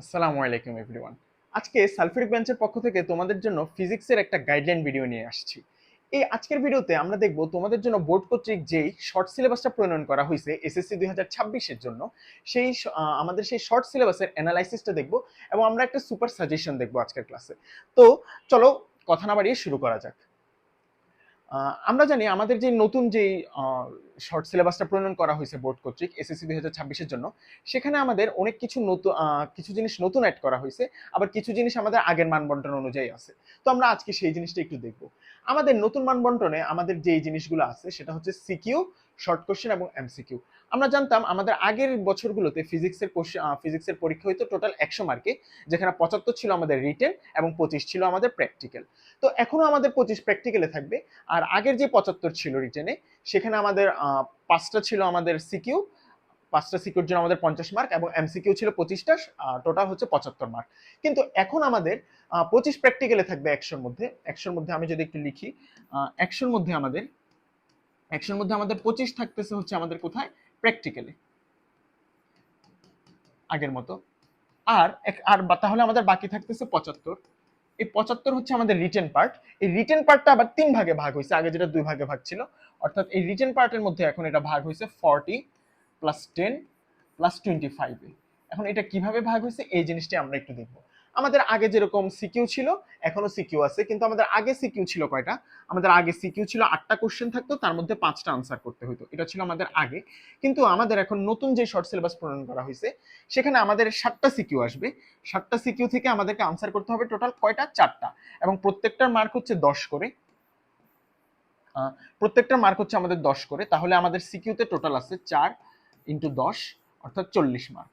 আসসালামু আলাইকুম এভরিওয়ান আজকে সালফিউরিক বেঞ্চের পক্ষ থেকে তোমাদের জন্য ফিজিক্সের একটা গাইডলাইন ভিডিও নিয়ে আসছি। এই আজকের ভিডিওতে আমরা দেখব তোমাদের জন্য বোর্ড কর্তৃক যেই শর্ট সিলেবাসটা প্রণয়ন করা হয়েছে এসএসসি দুই হাজার ছাব্বিশের জন্য, সেই আমাদের সেই শর্ট সিলেবাসের অ্যানালাইসিসটা দেখব এবং আমরা একটা সুপার সাজেশন দেখব আজকের ক্লাসে তো চলো, কথা না বাড়িয়ে শুরু করা যাক। আমরা জানি আমাদের যে নতুন যে শর্ট সিলেবাসটা প্রণয়ন করা হয়েছে বোর্ড কর্তৃক, এসএসসি দুই হাজার ছাব্বিশের জন্য, সেখানে আমাদের অনেক কিছু নতুন কিছু জিনিস নতুন অ্যাড করা হয়েছে, আবার কিছু জিনিস আমাদের আগের মানবন্টন অনুযায়ী আছে। তো আমরা আজকে সেই জিনিসটা একটু দেখব। আমাদের নতুন মানবন্টনে আমাদের যে জিনিসগুলো আছে, সেটা হচ্ছে সিকিউ শর্ট কোশ্চেন এবং এমসিকিউ আমরা জানতাম আমাদের আগের বছরগুলোতে ফিজিক্সের ফিজিক্সের পরীক্ষা হইতো টোটাল একশো মার্কে যেখানে পঁচাত্তর ছিল আমাদের রিটেন এবং পঁচিশ ছিল আমাদের প্র্যাকটিক্যাল তো এখনও আমাদের পঁচিশ প্র্যাকটিক্যালে থাকবে। আর আগের যে পঁচাত্তর ছিল রিটেনে সেখানে আমাদের পাঁচটা ছিল আমাদের সিকিউ পাঁচটা সিকিউর জন্য আমাদের পঞ্চাশ মার্ক এবং এমসিকিউ ছিল পঁচিশটা টোটাল হচ্ছে পঁচাত্তর মার্ক কিন্তু এখন আমাদের পঁচিশ প্র্যাকটিক্যালে থাকবে একশোর মধ্যে। একশোর মধ্যে আমি যদি একটু লিখি একশোর মধ্যে আমাদের একশোর মধ্যে আমাদের পঁচিশ থাকতেছে হচ্ছে আমাদের কোথায়? প্র্যাকটিক্যালে আগের মতো। আর আর তাহলে আমাদের বাকি থাকতেছে পঁচাত্তর। এই পঁচাত্তর হচ্ছে আমাদের রিটেন পার্ট এই রিটেন পার্টটা আবার তিন ভাগে ভাগ হয়েছে। আগে যেটা দুই ভাগে ভাগ ছিল। অর্থাৎ এই রিটেন পার্টের মধ্যে এখন এটা ভাগ হয়েছে forty plus ten plus twenty ফাইভে এখন এটা কীভাবে ভাগ হয়েছে? এই জিনিসটি আমরা একটু দেখব। আমাদের আগে যেরকম সিকিউ ছিল এখনও সিকিউ আছে কিন্তু আমাদের আগে সিকিউ ছিল কয়টা? আমাদের আগে সিকিউ ছিল আটটা কোশ্চেন থাকতো তার মধ্যে পাঁচটা আনসার করতে হতো এটা ছিল আমাদের আগে। কিন্তু আমাদের এখন নতুন যে শর্ট সিলেবাস প্রণয়ন করা হয়েছে সেখানে আমাদের সাতটা সিকিউ আসবে। সাতটা সিকিউ থেকে আমাদেরকে আনসার করতে হবে টোটাল কয়টা? চারটা। এবং প্রত্যেকটার মার্ক হচ্ছে দশ করে। আহ, প্রত্যেকটার মার্ক হচ্ছে আমাদের দশ করে। তাহলে আমাদের সিকিউতে টোটাল আছে চার ইন্টু দশ অর্থাৎ চল্লিশ মার্ক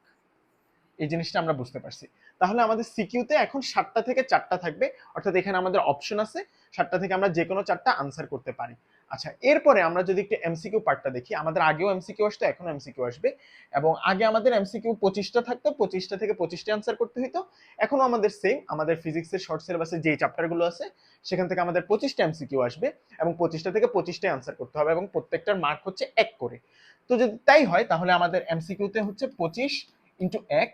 এই জিনিসটা আমরা বুঝতে পারছি। তাহলে আমাদের সিকিউতে এখন সাতটা থেকে চারটা থাকবে। অর্থাৎ এখানে আমাদের অপশন আছে, সাতটা থেকে আমরা যে কোনো চারটা আনসার করতে পারি। আচ্ছা এরপরে আমরা যদি একটু এমসিকিউ পার্টটা দেখি, আমাদের আগেও এমসিকিউ আসতো এখনও এমসিকিউ আসবে। এবং আগে আমাদের এমসিকিউ পঁচিশটা থাকতো, পঁচিশটা থেকে পঁচিশটা আনসার করতে হতো এখনও আমাদের সেম আমাদের ফিজিক্সের শর্ট সিলেবাসে যেই চ্যাপ্টারগুলো আছে, সেখান থেকে আমাদের পঁচিশটা এমসিকিউ আসবে এবং পঁচিশটা থেকে পঁচিশটাই আনসার করতে হবে এবং প্রত্যেকটার মার্ক হচ্ছে এক করে। তো যদি তাই হয়, তাহলে আমাদের এমসিকিউতে হচ্ছে পঁচিশ ইন্টু এক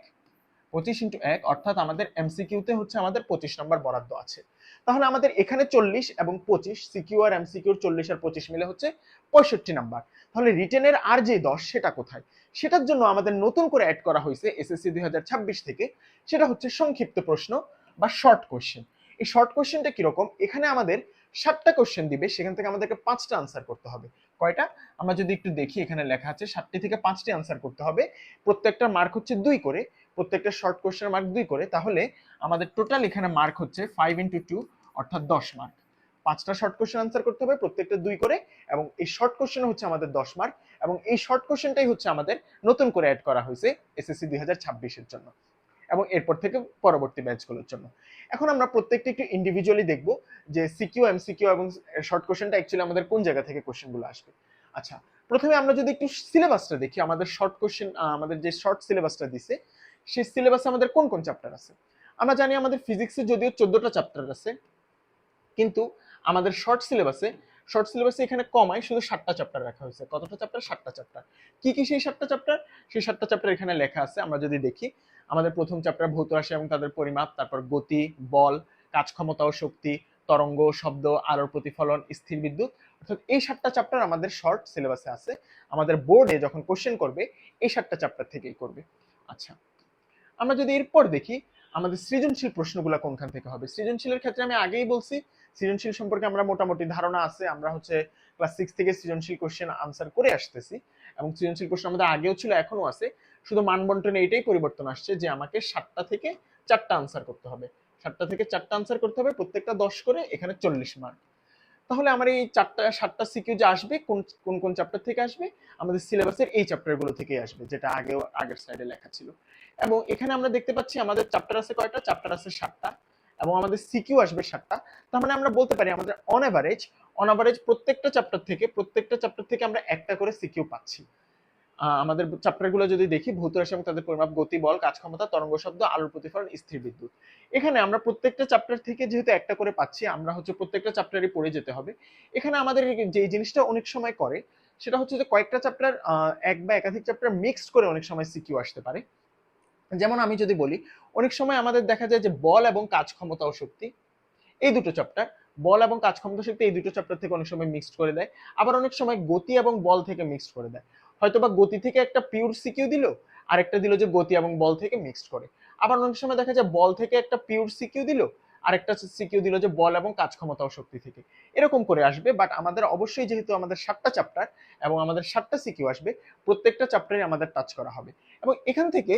পঁচিশ ইন্টু এক, অর্থাৎ আমাদের এমসিকিউতে হচ্ছে আমাদের পঁচিশ নম্বর বরাদ্দ আছে। তাহলে আমাদের এখানে চল্লিশ এবং পঁচিশ সিকিউ আর এমসিকিউর চল্লিশ আর পঁচিশ মিলে হচ্ছে পঁয়ষট্টি নাম্বার তাহলে রিটেনের আর যে দশ, সেটা কোথায়? সেটার জন্য আমাদের নতুন করে অ্যাড করা হয়েছে এসএসসি দুই হাজার ছাব্বিশ থেকে। সেটা হচ্ছে সংক্ষিপ্ত প্রশ্ন বা শর্ট কোশ্চেন এই শর্ট কোশ্চেনটা কীরকম? এখানে আমাদের সাতটা কোশ্চেন দিবে, সেখান থেকে আমাদেরকে পাঁচটা আনসার করতে হবে। কয়টা? আমরা যদি একটু দেখি, এখানে লেখা আছে সাতটি থেকে পাঁচটি আনসার করতে হবে। প্রত্যেকটা মার্ক হচ্ছে দুই করে। প্রত্যেকটা শর্ট কোশ্চেন মার্ক দুই করে, তাহলে আমাদের টোটাল এখানে মার্ক হচ্ছে ফাইভ ইন্টু টু অর্থাৎ দশ মার্ক পাঁচটা শর্ট কোশ্চেন আনসার করতে হবে, প্রত্যেকটা দুই করে, এবং এই শর্ট কোশ্চেন হচ্ছে আমাদের দশ মার্ক এবং এই শর্ট কোশ্চেনটাই হচ্ছে আমাদের নতুন করে অ্যাড করা হয়েছে এসএসসি দুই হাজার ছাব্বিশের জন্য, এবং এরপর থেকে পরবর্তী ব্যাচগুলোর জন্য। এখন আমরা প্রত্যেকটা একটু ইন্ডিভিজুয়ালি দেখব যে সিকিউ এম সিকিউ এবং শর্ট কোশ্চেনটা অ্যাকচুয়ালি আমাদের কোন জায়গা থেকে কোশ্চেনগুলো আসবে। আচ্ছা প্রথমে আমরা যদি একটু সিলেবাসটা দেখি, আমাদের শর্ট কোশ্চেন আমাদের যে শর্ট সিলেবাসটা দিছে সেই সিলেবাসে আমাদের কোন কোন চ্যাপ্টার আছে? আমরা জানি আমাদের ফিজিক্সে যদিও চোদ্দটা চ্যাপ্টার আছে, কিন্তু আমাদের শর্ট সিলেবাসে শর্ট সিলেবাসে এখানে কমায় শুধু সাতটা চ্যাপ্টার রাখা হয়েছে। কতটা চ্যাপ্টার সাতটা চ্যাপ্টার কি কি সেই সাতটা চ্যাপ্টার সেই সাতটা চ্যাপ্টার এখানে লেখা আছে, আমরা যদি দেখি, আমাদের প্রথম চ্যাপ্টার ভৌত রাশি এবং তাদের পরিমাপ, তারপর গতি, বল কাজ ক্ষমতা ও শক্তি, তরঙ্গ, শব্দ, আলোর প্রতিফলন, স্থির বিদ্যুৎ, অর্থাৎ এই সাতটা চ্যাপ্টার আমাদের শর্ট সিলেবাসে আছে। আমাদের বোর্ডে যখন কোশ্চেন করবে, এই সাতটা চ্যাপ্টার থেকেই করবে। আচ্ছা আমরা যদি এরপর দেখি, আমাদের সৃজনশীল প্রশ্নগুলো কোনখান থেকে হবে? সৃজনশীলের ক্ষেত্রে আমি আগেই বলছি, সৃজনশীল সম্পর্কে আমরা মোটামুটি ধারণা আছে, আমরা হচ্ছে ক্লাস সিক্স থেকে সৃজনশীল কোশ্চেন আনসার করে আসতেছি এবং সৃজনশীল প্রশ্ন আমাদের আগেও ছিল এখনও আছে। শুধু মানবন্টনে এটাই পরিবর্তন আসছে যে আমাকে সাতটা থেকে চারটা আনসার করতে হবে। সাতটা থেকে চারটা আনসার করতে হবে, প্রত্যেকটা দশ করে এখানে চল্লিশ মার্ক তাহলে আমার এই চারটা, সাতটা সিকিউ যে আসবে, কোন কোন কোন চ্যাপ্টার থেকে আসবে, আমাদের সিলেবাসের এই চ্যাপ্টারগুলো থেকেই আসবে, যেটা আগেও, আগের সাইডে লেখা ছিল। এবং এখানে আমরা দেখতে পাচ্ছি আমাদের চ্যাপ্টার আছে কয়টা? চ্যাপ্টার আছে সাতটা, এবং আমাদের সিকিউ আসবে সাতটা। তার মানে আমরা বলতে পারি আমাদের অন অ্যাভারেজ অন অ্যাভারেজ প্রত্যেকটা চ্যাপ্টার থেকে, প্রত্যেকটা চ্যাপ্টার থেকে আমরা একটা করে সিকিউ পাচ্ছি। আমাদের চ্যাপ্টারগুলো যদি দেখি, ভৌত রাশি এবং তাদের পরিমাপ, গতি, বল, কাজ ক্ষমতা, তরঙ্গ শব্দ, আলোর প্রতিফলন, স্থির বিদ্যুৎ। এখানে আমরা প্রত্যেকটা চ্যাপ্টার থেকে যেহেতু একটা করে পাচ্ছি, আমরা হচ্ছে প্রত্যেকটা চ্যাপ্টারই পড়ে যেতে হবে। এখানে আমাদের যে জিনিসটা অনেক সময় করে, সেটা হচ্ছে যে কয়েকটা চ্যাপ্টার এক বা একাধিক চ্যাপ্টার মিক্সড করে অনেক সময় সিকিউ আসতে পারে। যেমন আমি যদি বলি, অনেক সময় আমাদের দেখা যায় যে বল এবং কাজ ক্ষমতা ও শক্তি। এই দুটো চ্যাপ্টার বল এবং কাজ ক্ষমতা শক্তি এই দুটো চ্যাপ্টার থেকে অনেক সময় মিক্সড করে দেয়। আবার অনেক সময় গতি এবং বল থেকে মিক্সড করে দেয়। হয়তোবা গতি থেকে একটা পিওর সিকিউ দিল, আরেকটা দিল যে গতি এবং বল থেকে মিক্সড করে। আবার অনেক সময় দেখা যায় বল থেকে একটা পিওর সিকিউ দিল, আরেকটা সিকিউ দিল যে বল এবং কাজ ক্ষমতা ও শক্তি থেকে। এরকম করে আসবে বাট আমাদের অবশ্যই যেহেতু আমাদের সাতটা চ্যাপ্টার এবং আমাদের সাতটা সিকিউ আসবে, প্রত্যেকটা চ্যাপ্টারে আমাদের টাচ করা হবে। এবং এখান থেকে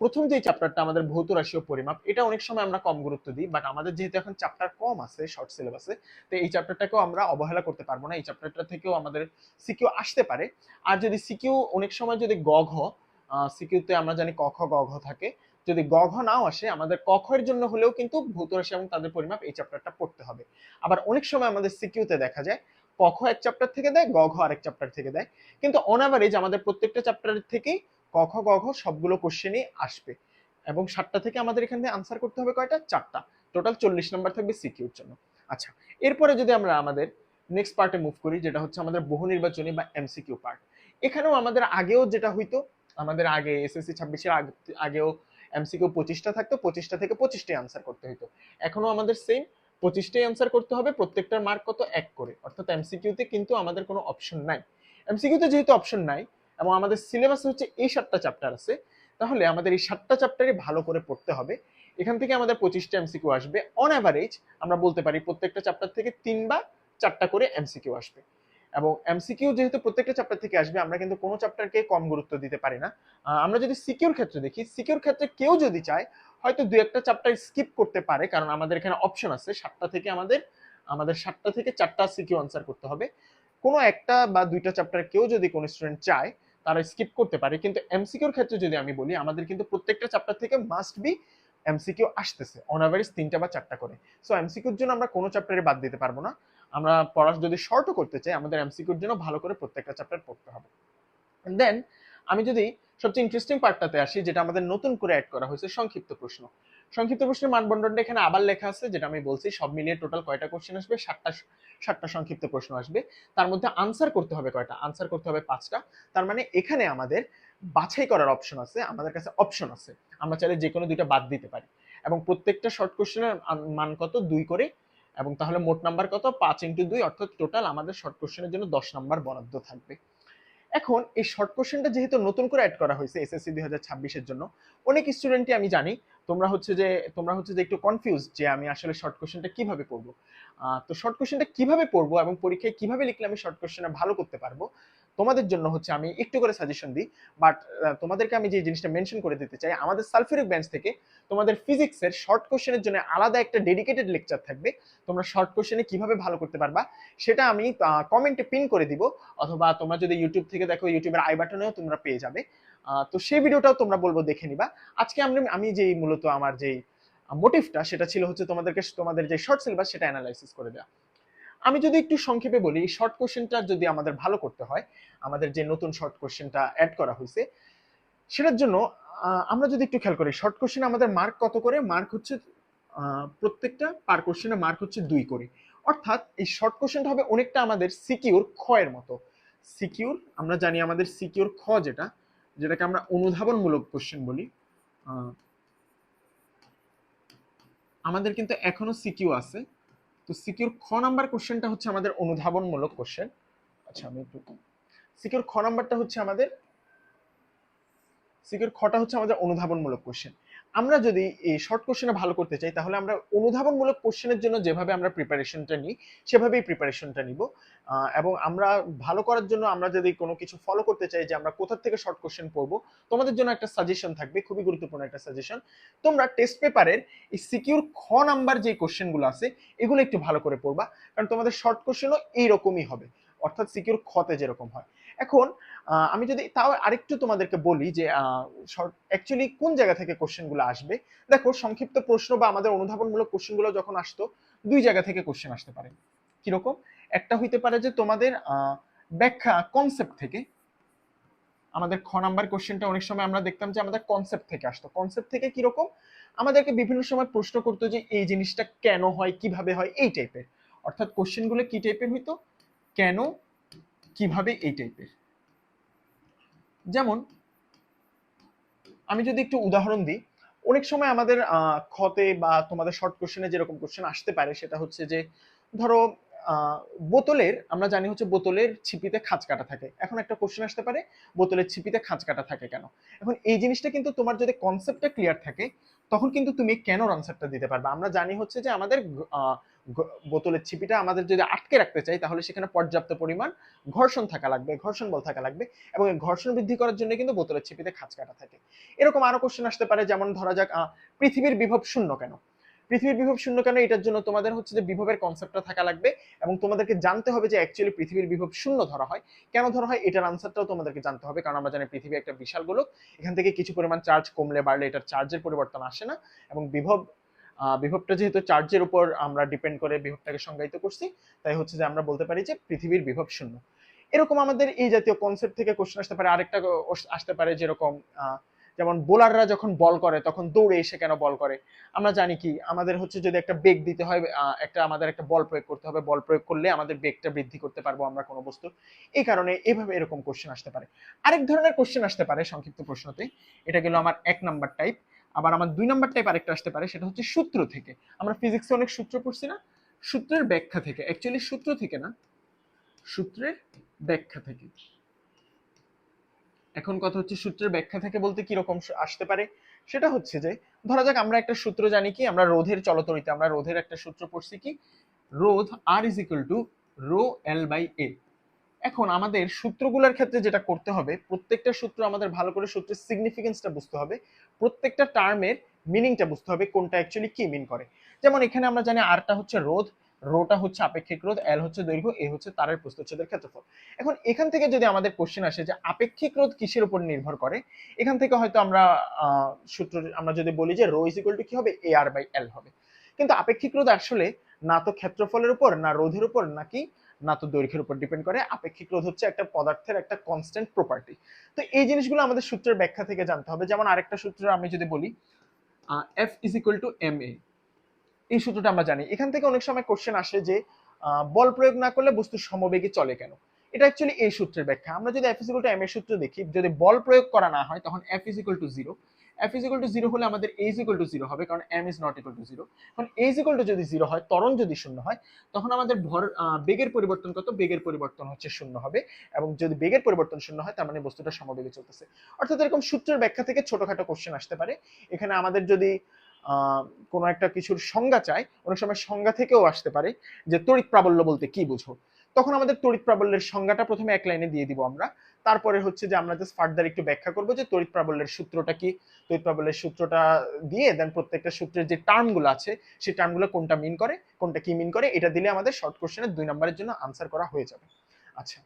প্রথম যে চ্যাপ্টারটা আমাদের ভৌত রাশি ও পরিমাপ, এটা অনেক সময় আমরা কম গুরুত্ব দিই বাট আমাদের যেহেতু এখন চ্যাপ্টার কম আছে শর্ট সিলেবাসে তো এই চ্যাপ্টারটাকেও আমরা অবহেলা করতে পারব না, এই চ্যাপ্টারটা থেকেও আমাদের সিকিউ আসতে পারে। আর যদি সিকিউ অনেক সময় যদি গ ঘ সিকিউতে আমরা জানি ক খ থাকে, যদি গ ঘ নাও আসে, আমাদের ক জন্য হলেও কিন্তু ভৌত রাশি এবং তাদের পরিমাপ এই চ্যাপ্টারটা পড়তে হবে। আবার অনেক সময় আমাদের সিকিউতে দেখা যায়, ক খ এক চ্যাপ্টার থেকে দেয়, গ ঘ আরেক চ্যাপ্টার থেকে দেয়, কিন্তু অন আমাদের প্রত্যেকটা চ্যাপ্টার থেকেই ক খ গ ঘ সবগুলো কোশ্চেনই আসবে। এবং সাতটা থেকে আমাদের এখান আনসার করতে হবে কয়টা? চারটা। টোটাল চল্লিশ নাম্বার থাকবে সিকিউর জন্য। আচ্ছা এরপরে যদি আমরা আমাদের নেক্সট পার্টে মুভ করি, যেটা হচ্ছে আমাদের বহু নির্বাচনী বা এমসিকিউ পার্ট এখানেও আমাদের আগেও যেটা হইতো, আমাদের আগে এসএসসি ছাব্বিশের আগেও এমসিকিউ পঁচিশটা থাকতো, পঁচিশটা থেকে পঁচিশটাই আনসার করতে হতো এখনও আমাদের সেম পঁচিশটাই আনসার করতে হবে, প্রত্যেকটার মার্ক কত? এক করে। অর্থাৎ এমসিকিউতে কিন্তু আমাদের কোনো অপশন নাই। এমসিকিউতে যেহেতু অপশন নাই এবং আমাদের সিলেবাসে হচ্ছে এই সাতটা চ্যাপ্টার আছে। তাহলে আমাদের এই সাতটা চ্যাপ্টারই ভালো করে পড়তে হবে। এখান থেকে আমাদের পঁচিশটা এমসিকিউ আসবে। অন অ্যাভারেজ আমরা বলতে পারি প্রত্যেকটা চ্যাপ্টার থেকে তিন বা চারটা করে এমসিকিউ আসবে। এবং এমসিকিউ যেহেতু প্রত্যেকটা চ্যাপ্টার থেকে আসবে, আমরা কিন্তু কোনো চ্যাপ্টারকে কম গুরুত্ব দিতে পারি না। আমরা যদি সিকিউর ক্ষেত্রে দেখি সিকিউর ক্ষেত্রে কেউ যদি চায়, হয়তো দু একটা চ্যাপ্টার স্কিপ করতে পারে, কারণ আমাদের এখানে অপশন আছে। সাতটা থেকে আমাদের আমাদের সাতটা থেকে চারটা সিকিউ আনসার করতে হবে। কোনো একটা বা দুইটা চ্যাপ্টার কেউ যদি কোনো স্টুডেন্ট চায় তারা স্কিপ করতে পারে। কিন্তু এমসিকিউর ক্ষেত্রে যদি আমি বলি, আমাদের কিন্তু প্রত্যেকটা চ্যাপ্টার থেকে মাস্ট বি এমসিকিউ আসতেছে অন অ্যাভারেজ তিনটা বা চারটা করে। সো এমসিকিউর জন্য আমরা কোনো চ্যাপ্টারে বাদ দিতে পারব না। আমরা পড়া যদি শর্টও করতে চাই, আমাদের এমসিকিউর জন্য ভালো করে প্রত্যেকটা চ্যাপ্টার পড়তে হবে। দেন আমি যদি সবচেয়ে ইন্টারেস্টিং পার্টটাতে আসি, যেটা আমাদের নতুন করে অ্যাড করা হয়েছে, সংক্ষিপ্ত প্রশ্ন। সংক্ষিপ্ত প্রশ্নের মানবন্ধনটা এখানে আবার লেখা আছে, যেটা আমি বলছি, সব মিলিয়ে টোটাল কয়টা কোশ্চেন আসবে? সাতটা সাতটা সংক্ষিপ্ত প্রশ্ন আসবে। তার মধ্যে আনসার করতে হবে কয়টা? আনসার করতে হবে পাঁচটা। তার মানে এখানে আমাদের বাছাই করার অপশন আছে, আমাদের কাছে অপশন আছে। আমরা চাইলে যে কোনো দুইটা বাদ দিতে পারি। এবং প্রত্যেকটা শর্ট কোশ্চেনের মান কত? দুই করে। এবং তাহলে মোট নাম্বার কত? পাঁচ ইন্টু দুই, অর্থাৎ টোটাল আমাদের শর্ট কোশ্চেনের জন্য দশ নাম্বার বরাদ্দ থাকবে। এখন এই শর্ট কোশ্চেনটা যেহেতু নতুন করে অ্যাড করা হয়েছে এসএসসি দুই হাজার ছাব্বিশের জন্য, অনেক স্টুডেন্টই আমি জানি তোমরা হচ্ছে যে, তোমরা হচ্ছে যে একটু কনফিউজ যে আমি আসলে শর্ট কোশ্চেনটা কীভাবে পড়ব। তো শর্ট কোশ্চেনটা কীভাবে পড়ব এবং পরীক্ষায় কীভাবে লিখলে আমি শর্ট কোশ্চেনে ভালো করতে পারব? তোমাদের জন্য হচ্ছে আমি একটু করে সাজেশন দিই বাট তোমাদেরকে আমি যে জিনিসটা মেনশন করে দিতে চাই, আমাদের সালফেরিক বেঞ্চ থেকে তোমাদের ফিজিক্সের শর্ট কোশ্চেনের জন্য আলাদা একটা ডেডিকেটেড লেকচার থাকবে, তোমরা শর্ট কোশ্চেনে কীভাবে ভালো করতে পারবা, সেটা আমি কমেন্টে পিন করে দিব, অথবা তোমরা যদি ইউটিউব থেকে দেখো ইউটিউবের আই বাটনেও তোমরা পেয়ে যাবে। তো সেই ভিডিওটাও তোমরা বলব দেখে নিবা। আজকে আমরা, আমি যেই মূলত আমার যেই মোটিভটা সেটা ছিল হচ্ছে তোমাদেরকে, তোমাদের যে শর্ট সিলেবাস সেটা অ্যানালাইসিস করে দেওয়া। আমি যদি একটু সংক্ষেপে বলি শর্ট কোশ্চেনটা যদি আমাদের ভালো করতে হয়, আমাদের যে নতুন শর্ট কোশ্চেনটা অ্যাড করা হয়েছে, সেটার জন্য আমরা যদি একটু খেয়াল করি শর্ট কোশ্চেন আমাদের মার্ক কত করে? মার্ক হচ্ছে প্রত্যেকটা পার কোশ্চেনে মার্ক হচ্ছে দুই করে। অর্থাৎ এই শর্ট কোশ্চেনটা হবে অনেকটা আমাদের সিকিউর এর মতো। সিকিউর আমরা জানি আমাদের সিকিউর খ যেটা, যেটাকে আমরা অনুধাবনমূলক কোশ্চেন বলি। আমাদের কিন্তু এখনও সিকিউ আছে। তো সিকিউর খ নাম্বার কোশ্চেনটা হচ্ছে আমাদের অনুধাবনমূলক কোশ্চেন। আচ্ছা আমি একটু সিকিউর খ নাম্বারটা হচ্ছে আমাদের, সিকিউর খটা হচ্ছে আমাদের অনুধাবনমূলক কোশ্চেন। আমরা যদি এই শর্ট কোশ্চেনে ভালো করতে চাই, তাহলে আমরা অনুধাবনমূলক কোশ্চেনের জন্য যেভাবে আমরা প্রিপারেশনটা নিই, সেভাবেই প্রিপারেশনটা নিব। এবং আমরা ভালো করার জন্য আমরা যদি কোনো কিছু ফলো করতে চাই যে আমরা কোথা থেকে শর্ট কোশ্চেন পড়ব, তোমাদের জন্য একটা সাজেশন থাকবে, খুবই গুরুত্বপূর্ণ একটা সাজেশন তোমরা টেস্ট পেপারের এই সিকিউর খ নাম্বার যে কোশ্চেনগুলো আছে, এগুলো একটু ভালো করে পড়বা, কারণ তোমাদের শর্ট কোশ্চেনও এইরকমই হবে, অর্থাৎ সিকিউর খতে যেরকম হয়। এখন আমি যদি তাও আরেকটু তোমাদেরকে বলি যে অ্যাকচুয়ালি কোন জায়গা থেকে কোশ্চেনগুলো আসবে? দেখো, সংক্ষিপ্ত প্রশ্ন বা আমাদের অনুধাবনমূলক কোশ্চেনগুলো যখন আসতো, দুই জায়গা থেকে কোশ্চেন আসতে পারে। কীরকম? একটা হইতে পারে যে তোমাদের ব্যাখ্যা কনসেপ্ট থেকে। আমাদের খ নাম্বার কোশ্চেনটা অনেক সময় আমরা দেখতাম যে আমাদের কনসেপ্ট থেকে আসতো। কনসেপ্ট থেকে কীরকম? আমাদেরকে বিভিন্ন সময় প্রশ্ন করতো যে, এই জিনিসটা কেন হয়? কীভাবে হয়? এই টাইপের অর্থাৎ কোশ্চেনগুলো কি টাইপের হইতো? কেন? কীভাবে এই টাইপের যেমন, আমি যদি একটু উদাহরণ দিই, অনেক সময় আমাদের খতে বা তোমাদের শর্ট কোশ্চেনে যেরকম কোশ্চেন আসতে পারে, সেটা হচ্ছে যে, ধরো বোতলের, আমরা জানি হচ্ছে বোতলের ছিপিতে খাঁচ কাটা থাকে। এখন একটা কোশ্চেন আসতে পারে, বোতলের ছিপিতে খাঁচ কাটা থাকে কেন? এখন এই জিনিসটা কিন্তু তোমার যদি কনসেপ্টটা ক্লিয়ার থাকে, তখন কিন্তু তুমি কেন আনসারটা দিতে পারবে? আমরা জানি হচ্ছে যে আমাদের বোতলের ছিপিটা আমাদের যদি আটকে রাখতে চাই, তাহলে সেখানে পর্যাপ্ত পরিমাণ ঘর্ষণ থাকা লাগবে, ঘর্ষণ বল থাকা লাগবে এবং ঘর্ষণ বৃদ্ধি করার জন্য কিন্তু বোতলের ছিপিতে খাঁচ কাটা থাকে। এরকম আরও কোশ্চেন আসতে পারে, যেমন ধরা যাক পৃথিবীর বিভব শূন্য কেন? পৃথিবীর বিভব শূন্য কেন? এটার জন্য তোমাদের হচ্ছে যে বিভবের কনসেপ্টটা থাকা লাগবে এবং তোমাদেরকে জানতে হবে যে অ্যাকচুয়ালি পৃথিবীর বিভব শূন্য ধরা হয়। কেন ধরা হয়? এটার আনসারটাও তোমাদেরকে জানতে হবে কারণ আমরা জানি পৃথিবী একটা বিশাল গোলক। এখান থেকে কিছু পরিমাণ চার্জ কমলে বাড়লে এটার চার্জের পরিবর্তন আসে না এবং বিভব বিভবটা যেহেতু চার্জের উপর আমরা ডিপেন্ড করে বিভবটাকে সংজ্ঞায়িত করছি তাই হচ্ছে যে আমরা বলতে পারি যে পৃথিবীর বিভব শূন্য। এরকম আমাদের এই জাতীয় কনসেপ্ট থেকে কোশ্চেন আসতে পারে। আরেকটা আসতে পারে যেরকম আহ, যেমন বোলাররা যখন বল করে, তখন দৌড়ে এসে কেন বল করে? আমরা জানি কি, আমাদের হচ্ছে যদি একটা বেগ দিতে হয় একটা আমাদের একটা বল প্রয়োগ করতে হবে বল প্রয়োগ করলে আমাদের বেগটা বৃদ্ধি করতে পারব আমরা কোনো বস্তু। এই কারণে এভাবে এরকম কোশ্চেন আসতে পারে। আরেক ধরনের কোশ্চেন আসতে পারে সংক্ষিপ্ত প্রশ্নতে, এটা গেল আমার এক নাম্বার টাইপ আবার আমার দুই নাম্বার টাইপ আরেকটা আসতে পারে, সেটা হচ্ছে সূত্র থেকে। আমরা ফিজিক্সে অনেক সূত্র পড়ছি না? সূত্রের ব্যাখ্যা থেকে। অ্যাকচুয়ালি সূত্র থেকে না, সূত্রের ব্যাখ্যা থেকে। এখন কথা হচ্ছে সূত্রের ব্যাখ্যা থেকে বলতে কি রকম আসতে পারে? সেটা হচ্ছে যে, ধরা যাক আমরা একটা সূত্র জানি কি, আমরা রোধের চলতরিতে আমরা রোধের একটা সূত্র পড়ছি কি? রোধ R is equal to rho L by A এখন আমাদের সূত্রগুলোর ক্ষেত্রে যেটা করতে হবে, প্রত্যেকটা সূত্র আমাদের ভালো করে সূত্রের সিগনিফিকেন্সটা বুঝতে হবে, প্রত্যেকটা টার্মের মিনিংটা বুঝতে হবে, কোনটা অ্যাকচুয়ালি কি মিন করে। যেমন এখানে আমরা জানি আরটা হচ্ছে রোধ রোটা হচ্ছে আপেক্ষিক রোধ এল হচ্ছে দৈর্ঘ্য এ হচ্ছে তারের প্রস্থচ্ছেদের ক্ষেত্রফল। এখন এখান থেকে যদি আমাদের কোশ্চেন আসে যে আপেক্ষিক রোধ কিসের উপর নির্ভর করে, এখান থেকে হয়তো আমরা সূত্র, আমরা যদি বলি যে রো ইজ ইকুয়াল টু কি হবে? এ আর বাই এল হবে। কিন্তু আপেক্ষিক রোধ আসলে না তো ক্ষেত্রফলের উপর, না রোধের উপর, নাকি না তো দৈর্ঘ্যের উপর ডিপেন্ড করে। আপেক্ষিক রোধ হচ্ছে একটা পদার্থের একটা কনস্ট্যান্ট প্রপার্টি তো এই জিনিসগুলো আমাদের সূত্রের ব্যাখ্যা থেকে জানতে হবে। যেমন আরেকটা সূত্র আমি যদি বলি F is equal to M A এই সূত্রটা আমরা জানি। এখান থেকে অনেক সময় কোশ্চেন আসে যে বল প্রয়োগ না করলে বস্তু সমবেগে চলে কেন? এটা অ্যাকচুয়ালি এই সূত্রের ব্যাখ্যা। আমরা যদি এফ ইজিক্যাল টু এম এর সূত্র দেখি, যদি বল প্রয়োগ করা না হয়, তখন F is equal to zero F is equal to zero হলে আমাদের A is equal to zero হবে, কারণ M is not equal to zero এখন এ ইজিক্যাল টু যদি জিরো হয়, ত্বরণ যদি শূন্য হয়, তখন আমাদের ভর বেগের পরিবর্তন কত? বেগের পরিবর্তন হচ্ছে শূন্য হবে। এবং যদি বেগের পরিবর্তন শূন্য হয়, তার মানে বস্তুটা সমবেগে চলতেছে। অর্থাৎ এরকম সূত্রের ব্যাখ্যা থেকে ছোটখাটো কোশ্চেন আসতে পারে। এখানে আমাদের যদি কোনো একটা কিছুর সংজ্ঞা চাই, অনেক সময় সংজ্ঞা থেকেও আসতে পারে যে তড়িৎ প্রাবল্য বলতে কি বুঝো। তখন আমাদের তড়িৎ প্রাবল্যের সংজ্ঞাটা প্রথমে এক লাইনে দিয়ে দিব আমরা। তারপরে হচ্ছে যে আমরা জাস্ট ফার্দার একটু ব্যাখ্যা করব যে তড়িৎ প্রাবল্যের সূত্রটা কি। তড়িৎ প্রাবল্যের সূত্রটা দিয়ে দেন প্রত্যেকটা সূত্রের যে টার্মগুলো আছে সেই টার্মগুলো কোনটা মিন করে, কোনটা কি মিন করে, এটা দিলে আমাদের শর্ট কোশ্চেনের দুই নম্বরের জন্য আনসার করা হয়ে যাবে। আচ্ছা।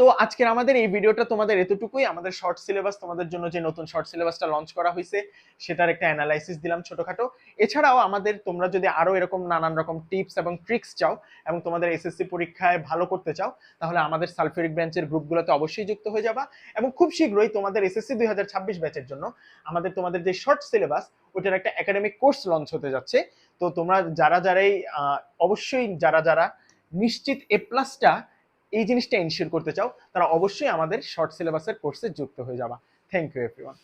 তো আজকের আমাদের এই ভিডিওটা তোমাদের এতটুকুই। আমাদের শর্ট সিলেবাস তোমাদের জন্য যে নতুন শর্ট সিলেবাসটা লঞ্চ করা হয়েছে, সেটার একটা অ্যানালাইসিস দিলাম ছোটখাটো। এছাড়াও আমাদের তোমরা যদি আরও এরকম নানান রকম টিপস এবং ট্রিক্স চাও এবং তোমাদের এসএসসি পরীক্ষায় ভালো করতে চাও, তাহলে আমাদের সালফিউরিক ব্রাঞ্চের গ্রুপগুলোতে অবশ্যই যুক্ত হয়ে যাবা। এবং খুব শীঘ্রই তোমাদের এসএসসি দুই হাজার ছাব্বিশ ব্যাচের জন্য আমাদের তোমাদের যে শর্ট সিলেবাস ওটার একটা একাডেমিক কোর্স লঞ্চ হতে যাচ্ছে। তো তোমরা যারা যারাই অবশ্যই যারা যারা নিশ্চিত এ প্লাসটা এই জিনিসটা এনশিওর করতে চাও, তারা অবশ্যই আমাদের শর্ট সিলেবাসের কোর্সে যুক্ত হয়ে যাবা। Thank you everyone